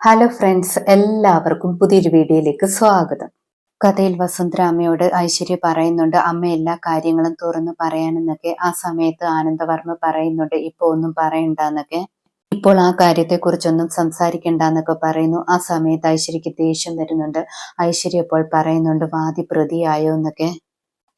Hello friends എല്ലാവർക്കും പുതിയൊരു വീഡിയോയിലേക്ക് സ്വാഗതം. കഥയിൽ വസുന്ധര അമ്മയോട് ഐശ്വര്യ പറയുന്നുണ്ട് അമ്മ എല്ലാ കാര്യങ്ങളും തുറന്നു പറയാനെന്നൊക്കെ ആ സമയത്ത് ആനന്ദവർമ്മ പറയുന്നുണ്ട്. ഇപ്പൊ ഒന്നും പറയണ്ടെന്നൊക്കെ. ഇപ്പോൾ ആ കാര്യത്തെക്കുറിച്ചൊന്നും സംസാരിക്കണ്ടെന്നൊക്കെ പറയുന്നു. ആ സമയത്ത് ഐശ്വര്യക്ക് ദേഷ്യം വരുന്നുണ്ട്. ഐശ്വര്യ ഇപ്പോൾ പറയുന്നുണ്ട് വാദി പ്രതിയായോ എന്നൊക്കെ.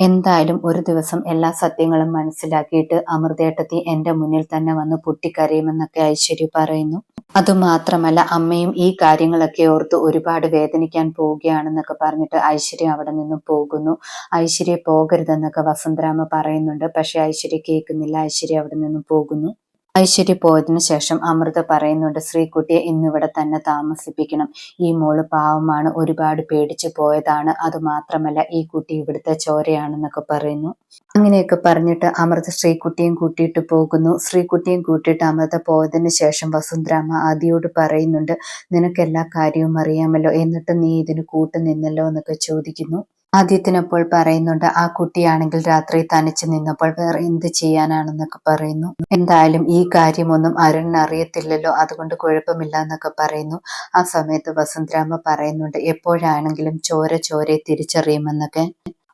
എന്തായാലും ഒരു ദിവസം എല്ലാ സത്യങ്ങളും മനസ്സിലാക്കിയിട്ട് അമൃതേട്ടത്തി എന്റെ മുന്നിൽ തന്നെ വന്ന് പൊട്ടിക്കരയുമെന്നൊക്കെ ഐശ്വര്യ പറയുന്നു. അതുമാത്രമല്ല അമ്മയും ഈ കാര്യങ്ങളൊക്കെ ഓർത്ത് ഒരുപാട് വേദനിക്കാൻ പോവുകയാണെന്നൊക്കെ പറഞ്ഞിട്ട് ഐശ്വര്യ അവിടെ നിന്നും പോകുന്നു. ഐശ്വര്യ പോകരുതെന്നൊക്കെ വസന്തരാമ പറയുന്നുണ്ട്. പക്ഷെ ഐശ്വര്യ കേൾക്കുന്നില്ല. ഐശ്വര്യ അവിടെ നിന്നും പോകുന്നു. ഐശ്വര്യ പോയതിനു ശേഷം അമൃത പറയുന്നുണ്ട് ശ്രീകുട്ടിയെ ഇന്നിവിടെ തന്നെ താമസിപ്പിക്കണം. ഈ മോൾ പാവമാണ് ഒരുപാട് പേടിച്ചു പോയതാണ്. അത് മാത്രമല്ല ഈ കുട്ടി ഇവിടുത്തെ ചോരയാണെന്നൊക്കെ പറയുന്നു. അങ്ങനെയൊക്കെ പറഞ്ഞിട്ട് അമൃത ശ്രീകുട്ടിയും കൂട്ടിയിട്ട് പോകുന്നു. ശ്രീകുട്ടിയും കൂട്ടിയിട്ട് അമൃത പോയതിനു ശേഷം വസുന്ധരാമ ആദിയോട് പറയുന്നുണ്ട് നിനക്ക് എല്ലാ കാര്യവും അറിയാമല്ലോ. എന്നിട്ട് നീ ഇതിന് കൂട്ടുനിന്നല്ലോ എന്നൊക്കെ ചോദിക്കുന്നു. ആദ്യത്തിനപ്പോൾ പറയുന്നുണ്ട് ആ കുട്ടിയാണെങ്കിൽ രാത്രി തനിച്ച് നിന്നപ്പോൾ വേറെ എന്ത് ചെയ്യാനാണെന്നൊക്കെ പറയുന്നു. എന്തായാലും ഈ കാര്യമൊന്നും അരുണിന് അറിയത്തില്ലല്ലോ അതുകൊണ്ട് കുഴപ്പമില്ല എന്നൊക്കെ പറയുന്നു. ആ സമയത്ത് വസന്തരാമ പറയുന്നുണ്ട് എപ്പോഴാണെങ്കിലും ചോര ചോരെ തിരിച്ചറിയുമെന്നൊക്കെ.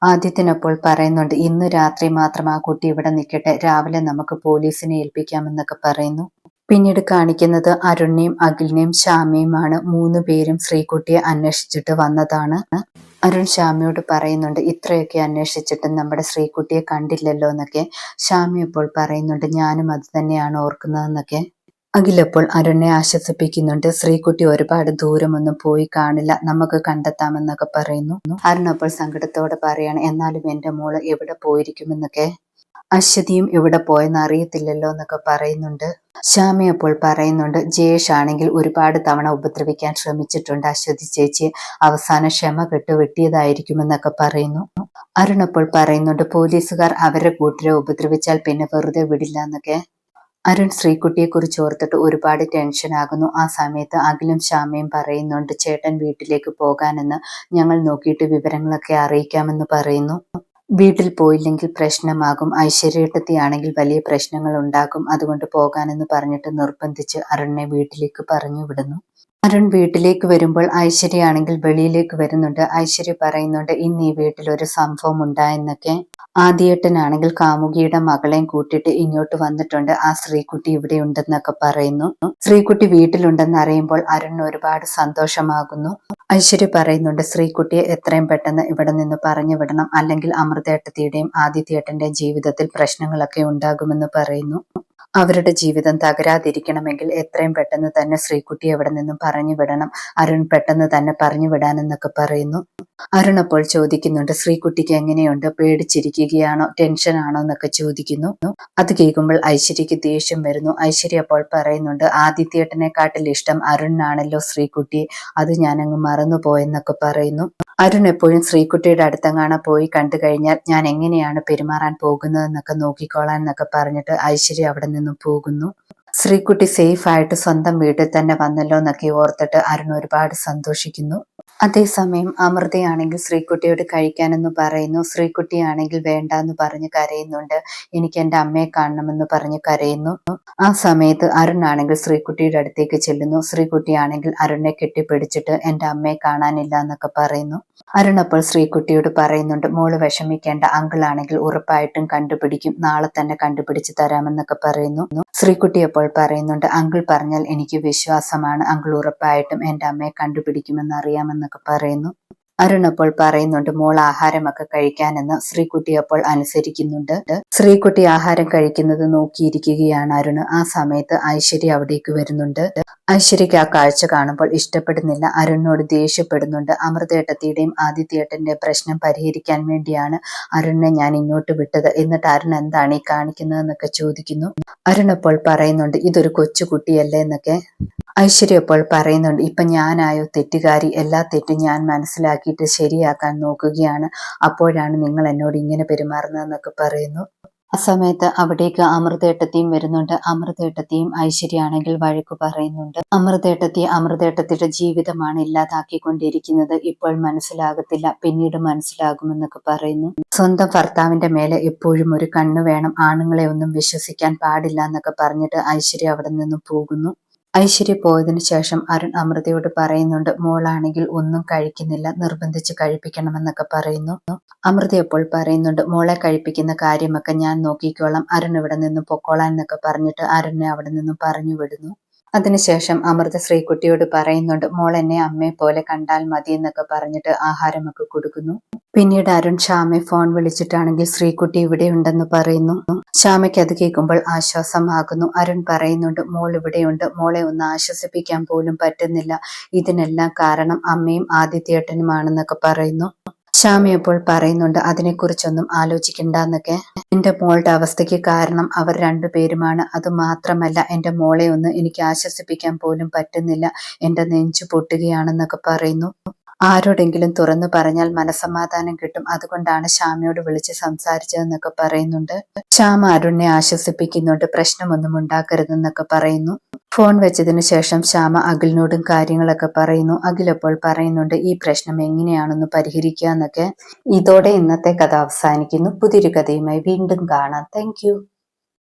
ആദ്യത്തിനപ്പോൾ പറയുന്നുണ്ട് ഇന്ന് രാത്രി മാത്രം ആ കുട്ടി ഇവിടെ നിൽക്കട്ടെ രാവിലെ നമുക്ക് പോലീസിനെ ഏൽപ്പിക്കാമെന്നൊക്കെ പറയുന്നു. പിന്നീട് കാണിക്കുന്നത് അരുണിനെയും അഖിലിനെയും ശ്യാമയുമാണ് മൂന്ന് പേരും ശ്രീകുട്ടിയെ അന്വേഷിച്ചിട്ട് വന്നതാണ്. അരുൺ ശ്യാമിയോട് പറയുന്നുണ്ട് ഇത്രയൊക്കെ അന്വേഷിച്ചിട്ടും നമ്മുടെ ശ്രീകുട്ടിയെ കണ്ടില്ലല്ലോ എന്നൊക്കെ ശ്യാമി ഇപ്പോൾ പറയുന്നുണ്ട് ഞാനും അത് തന്നെയാണ് ഓർക്കുന്നതെന്നൊക്കെ. അഖിലപ്പോൾ അരുണിനെ ആശ്വസിപ്പിക്കുന്നുണ്ട് ശ്രീകുട്ടി ഒരുപാട് ദൂരമൊന്നും പോയി കാണില്ല നമുക്ക് കണ്ടെത്താമെന്നൊക്കെ പറയുന്നു. അരുൺ അപ്പോൾ സങ്കടത്തോടെ പറയാണ് എന്നാലും എന്റെ മോൾ എവിടെ പോയിരിക്കുമെന്നൊക്കെ? അശ്വതിയും ഇവിടെ പോയെന്ന് അറിയത്തില്ലല്ലോ എന്നൊക്കെ പറയുന്നുണ്ട്. ശ്യാമ അപ്പോൾ പറയുന്നുണ്ട് ജയേഷ് ആണെങ്കിൽ ഒരുപാട് തവണ ഉപദ്രവിക്കാൻ ശ്രമിച്ചിട്ടുണ്ട്. അശ്വതി ചേച്ചി അവസാന ക്ഷമ കെട്ട് വെട്ടിയതായിരിക്കുമെന്നൊക്കെ പറയുന്നു. അരുൺ അപ്പോൾ പറയുന്നുണ്ട് പോലീസുകാർ അവരെ കൂട്ടരെ ഉപദ്രവിച്ചാൽ പിന്നെ വെറുതെ വിടില്ല എന്നൊക്കെ അരുൺ ശ്രീകുട്ടിയെ കുറിച്ച് ഓർത്തിട്ട് ഒരുപാട് ടെൻഷൻ ആകുന്നു. ആ സമയത്ത് അഖിലും ശ്യാമയും പറയുന്നുണ്ട് ചേട്ടൻ വീട്ടിലേക്ക് പോകാനെന്ന് ഞങ്ങൾ നോക്കിയിട്ട് വിവരങ്ങളൊക്കെ അറിയിക്കാമെന്ന് പറയുന്നു. വീട്ടിൽ പോയില്ലെങ്കിൽ പ്രശ്നമാകും. ഐശ്വര്യട്ടത്തിയാണെങ്കിൽ വലിയ പ്രശ്നങ്ങൾ ഉണ്ടാകും അതുകൊണ്ട് പോകാനെന്ന് പറഞ്ഞിട്ട് നിർബന്ധിച്ച് അരുണിനെ വീട്ടിലേക്ക് പറഞ്ഞു വിടുന്നു. അരുൺ വീട്ടിലേക്ക് വരുമ്പോൾ ഐശ്വര്യ ആണെങ്കിൽ വെളിയിലേക്ക് വരുന്നുണ്ട്. ഐശ്വര്യ പറയുന്നുണ്ട് ഇന്ന് ഈ വീട്ടിൽ ഒരു സംഭവം ഉണ്ടായെന്നൊക്കെ ആദ്യേട്ടനാണെങ്കിൽ കാമുകിയുടെ മകളെയും കൂട്ടിയിട്ട് ഇങ്ങോട്ട് വന്നിട്ടുണ്ട്. ആ ശ്രീകുട്ടി ഇവിടെ ഉണ്ടെന്നൊക്കെ പറയുന്നു. ശ്രീകുട്ടി വീട്ടിലുണ്ടെന്ന് അറിയുമ്പോൾ അരുൺ ഒരുപാട് സന്തോഷമാകുന്നു. ഐശ്വര്യ പറയുന്നുണ്ട് ശ്രീകുട്ടിയെ എത്രയും പെട്ടെന്ന് ഇവിടെ നിന്ന് പറഞ്ഞു വിടണം. അല്ലെങ്കിൽ അമൃതേട്ടത്തിയുടെയും ആദിത്യേട്ടന്റെയും ജീവിതത്തിൽ പ്രശ്നങ്ങളൊക്കെ ഉണ്ടാകുമെന്ന് പറയുന്നു. അവരുടെ ജീവിതം തകരാതിരിക്കണമെങ്കിൽ എത്രയും പെട്ടെന്ന് തന്നെ ശ്രീകുട്ടി എവിടെ നിന്നും പറഞ്ഞു വിടണം. അരുൺ പെട്ടെന്ന് തന്നെ പറഞ്ഞു വിടാനെന്നൊക്കെ പറയുന്നു. അരുൺ അപ്പോൾ ചോദിക്കുന്നുണ്ട് ശ്രീകുട്ടിക്ക് എങ്ങനെയുണ്ട്? പേടിച്ചിരിക്കുകയാണോ? ടെൻഷൻ ആണോ? എന്നൊക്കെ ചോദിക്കുന്നു. അത് കേൾക്കുമ്പോൾ ഐശ്വര്യക്ക് ദേഷ്യം വരുന്നു. ഐശ്വര്യ അപ്പോൾ പറയുന്നുണ്ട് ആദിത്യേട്ടനെക്കാട്ടിൽ ഇഷ്ടം അരുണിനാണല്ലോ ശ്രീകുട്ടി. അത് ഞാനങ്ങ് മറന്നുപോയെന്നൊക്കെ പറയുന്നു. അരുൺ എപ്പോഴും ശ്രീകുട്ടിയുടെ അടുത്തങ്ങാണ് പോയി കണ്ടു കഴിഞ്ഞാൽ ഞാൻ എങ്ങനെയാണ് പെരുമാറാൻ പോകുന്നതെന്നൊക്കെ നോക്കിക്കോളാൻ എന്നൊക്കെ പറഞ്ഞിട്ട് ഐശ്വര്യ അവിടെ പോകുന്നു. ശ്രീകുട്ടി സേഫ് ആയിട്ട് സ്വന്തം വീട്ടിൽ തന്നെ വന്നല്ലോ എന്നൊക്കെ ഓർത്തിട്ട് അരുൺ ഒരുപാട് സന്തോഷിക്കുന്നു. അതേസമയം അമൃതയാണെങ്കിൽ ശ്രീകുട്ടിയോട് കഴിക്കാനെന്ന് പറയുന്നു. ശ്രീകുട്ടിയാണെങ്കിൽ വേണ്ട എന്ന് പറഞ്ഞ് കരയുന്നുണ്ട്. എനിക്ക് എന്റെ അമ്മയെ കാണണമെന്ന് പറഞ്ഞ് കരയുന്നു. ആ സമയത്ത് അരുണാണെങ്കിൽ ശ്രീകുട്ടിയുടെ അടുത്തേക്ക് ചെല്ലുന്നു. ശ്രീകുട്ടിയാണെങ്കിൽ അരുണിനെ കെട്ടിപ്പിടിച്ചിട്ട് എന്റെ അമ്മയെ കാണാനില്ല എന്നൊക്കെ പറയുന്നു. അരുൺ അപ്പോൾ ശ്രീകുട്ടിയോട് പറയുന്നുണ്ട് മോൾ വിഷമിക്കേണ്ട. അങ്കിൾ ആണെങ്കിൽ ഉറപ്പായിട്ടും കണ്ടുപിടിക്കും. നാളെ തന്നെ കണ്ടുപിടിച്ച് തരാമെന്നൊക്കെ പറയുന്നു. ശ്രീകുട്ടി അപ്പോൾ പറയുന്നുണ്ട് അങ്കിൾ പറഞ്ഞാൽ എനിക്ക് വിശ്വാസമാണ്. അങ്കിൾ ഉറപ്പായിട്ടും എന്റെ അമ്മയെ കണ്ടുപിടിക്കുമെന്ന് അറിയാമെന്നൊക്കെ പറയുന്നു. അരുൺ അപ്പോൾ പറയുന്നുണ്ട് മോൾ ആഹാരമൊക്കെ കഴിക്കാനെന്ന് ശ്രീകുട്ടി അപ്പോൾ അനുസരിക്കുന്നുണ്ട്. ശ്രീകുട്ടി ആഹാരം കഴിക്കുന്നത് നോക്കിയിരിക്കുകയാണ് അരുൺ ആ സമയത്ത് ഐശ്വര്യ അവിടേക്ക് വരുന്നുണ്ട്. ഐശ്വര്യക്ക് ആ കാഴ്ച കാണുമ്പോൾ ഇഷ്ടപ്പെടുന്നില്ല. അരുണിനോട് ദേഷ്യപ്പെടുന്നുണ്ട്. അമൃതേട്ടത്തിയുടെയും ആദിത്യേട്ടന്റെ പ്രശ്നം പരിഹരിക്കാൻ വേണ്ടിയാണ് അരുണിനെ ഞാൻ ഇങ്ങോട്ട് വിട്ടത്. എന്നിട്ട് അരുൺ എന്താണ് ഈ കാണിക്കുന്നതെന്നൊക്കെ ചോദിക്കുന്നു. അരുൺ അപ്പോൾ പറയുന്നുണ്ട് ഇതൊരു കൊച്ചുകുട്ടിയല്ലേ? എന്നൊക്കെ. ഐശ്വര്യ അപ്പോൾ പറയുന്നുണ്ട് ഇപ്പൊ ഞാനായോ? തെറ്റുകാരി. എല്ലാ തെറ്റും ഞാൻ മനസ്സിലാക്കിയിട്ട് ശരിയാക്കാൻ നോക്കുകയാണ്. അപ്പോഴാണ് നിങ്ങൾ എന്നോട് ഇങ്ങനെ പെരുമാറുന്നതെന്നൊക്കെ പറയുന്നു. ആ സമയത്ത് അവിടേക്ക് അമൃതേട്ടത്തെയും വരുന്നുണ്ട്. അമൃതേട്ടത്തെയും ഐശ്വര്യാണെങ്കിൽ വഴക്ക് പറയുന്നുണ്ട്. അമൃതേട്ടത്തെ അമൃതേട്ടത്തിയുടെ ജീവിതമാണ് ഇല്ലാതാക്കിക്കൊണ്ടിരിക്കുന്നത്. ഇപ്പോൾ മനസ്സിലാകത്തില്ല. പിന്നീട് മനസ്സിലാകുമെന്നൊക്കെ പറയുന്നു. സ്വന്തം ഭർത്താവിന്റെ മേലെ എപ്പോഴും ഒരു കണ്ണു വേണം. ആണുങ്ങളെ ഒന്നും വിശ്വസിക്കാൻ പാടില്ല എന്നൊക്കെ പറഞ്ഞിട്ട് ഐശ്വര്യ അവിടെ നിന്നും പോകുന്നു. ഐശ്വര്യ പോയതിനു ശേഷം അരുൺ അമൃതയോട് പറയുന്നുണ്ട് മോളാണെങ്കിൽ ഒന്നും കഴിക്കുന്നില്ല നിർബന്ധിച്ച് കഴിപ്പിക്കണമെന്നൊക്കെ പറയുന്നു. അമൃത എപ്പോൾ പറയുന്നുണ്ട് മോളെ കഴിപ്പിക്കുന്ന കാര്യമൊക്കെ ഞാൻ നോക്കിക്കോളാം അരുൺ ഇവിടെ നിന്നും പൊക്കോളാൻ എന്നൊക്കെ പറഞ്ഞിട്ട് അരുണിനെ അവിടെ നിന്നും പറഞ്ഞു വിടുന്നു. അതിനുശേഷം അമൃത ശ്രീകുട്ടിയോട് പറയുന്നുണ്ട് മോൾ എന്നെ അമ്മയെ പോലെ കണ്ടാൽ മതി എന്നൊക്കെ പറഞ്ഞിട്ട് ആഹാരമൊക്കെ കൊടുക്കുന്നു. പിന്നീട് അരുൺ ശ്യാമെ ഫോൺ വിളിച്ചിട്ടാണെങ്കിൽ ശ്രീകുട്ടി ഇവിടെ ഉണ്ടെന്ന് പറയുന്നു. ശ്യാമയ്ക്ക് അത് കേൾക്കുമ്പോൾ ആശ്വാസമാകുന്നു. അരുൺ പറയുന്നുണ്ട് മോൾ ഇവിടെയുണ്ട്. മോളെ ഒന്ന് ആശ്വസിപ്പിക്കാൻ പോലും പറ്റുന്നില്ല. ഇതിനെല്ലാം കാരണം അമ്മയും ആദിത്യേട്ടനുമാണെന്നൊക്കെ പറയുന്നു. ശ്യാമി അപ്പോൾ പറയുന്നുണ്ട് അതിനെക്കുറിച്ചൊന്നും ആലോചിക്കണ്ടെന്നൊക്കെ. എന്റെ മോളുടെ അവസ്ഥയ്ക്ക് കാരണം അവർ രണ്ടുപേരുമാണ്. അത് മാത്രമല്ല എന്റെ മോളെ ഒന്ന് എനിക്ക് ആശ്വസിപ്പിക്കാൻ പോലും പറ്റുന്നില്ല. എന്റെ നെഞ്ചു പൊട്ടുകയാണെന്നൊക്കെ പറയുന്നു. ആരോടെങ്കിലും തുറന്നു പറഞ്ഞാൽ മനസമാധാനം കിട്ടും. അതുകൊണ്ടാണ് ശ്യാമയോട് വിളിച്ച് സംസാരിച്ചതെന്നൊക്കെ പറയുന്നുണ്ട്. ശ്യാമ അരുണിനെ ആശ്വസിപ്പിക്കുന്നുണ്ട്. പ്രശ്നമൊന്നും ഉണ്ടാക്കരുതെന്നൊക്കെ പറയുന്നു. ഫോൺ വെച്ചതിനു ശേഷം ശ്യാമ അഖിലിനോടും കാര്യങ്ങളൊക്കെ പറയുന്നു. അഖിലപ്പോൾ പറയുന്നുണ്ട് ഈ പ്രശ്നം എങ്ങനെയാണെന്ന് പരിഹരിക്കുക എന്നൊക്കെ ഇതോടെ ഇന്നത്തെ കഥ അവസാനിക്കുന്നു. പുതിയൊരു കഥയുമായി വീണ്ടും കാണാം. താങ്ക്